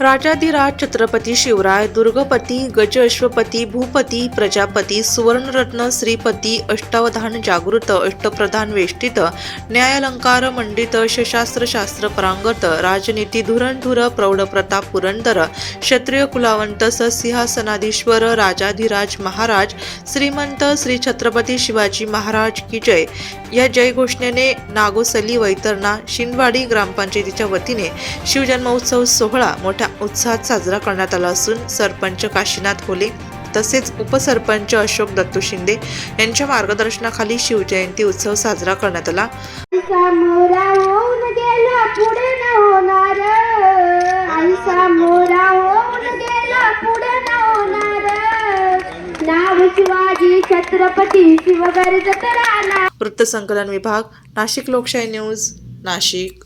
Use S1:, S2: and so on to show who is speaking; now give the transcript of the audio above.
S1: राजाधिराज छत्रपती शिवराय दुर्गपती गज अश्वपती भूपती प्रजापती सुवर्णरत्न श्रीपती अष्टावधान जागृत अष्टप्रधान वेष्टित न्यायालंकार मंडित शशास्त्रशास्त्र परांगत राजनीती धुरणधुर प्रौढप्रताप पुरंदर क्षत्रिय कुलावंत सिंहासनाधीश्वर राजाधिराज महाराज श्रीमंत श्री छत्रपती शिवाजी महाराज की जय. या जयघोषणेने नागोसली वैतरणा शिंदवाडी ग्रामपंचायतीच्या वतीने शिवजन्मोत्सव सोहळा मोठ्या उत्साहात साजरा करण्यात आला असून सरपंच काशीनाथ होले तसेच उपसरपंच अशोक दत्तू शिंदे यांच्या मार्गदर्शनाखाली शिवजयंती उत्सव साजरा करण्यात आला. वृत्तसंकलन विभाग नाशिक लोकशाही न्यूज नाशिक.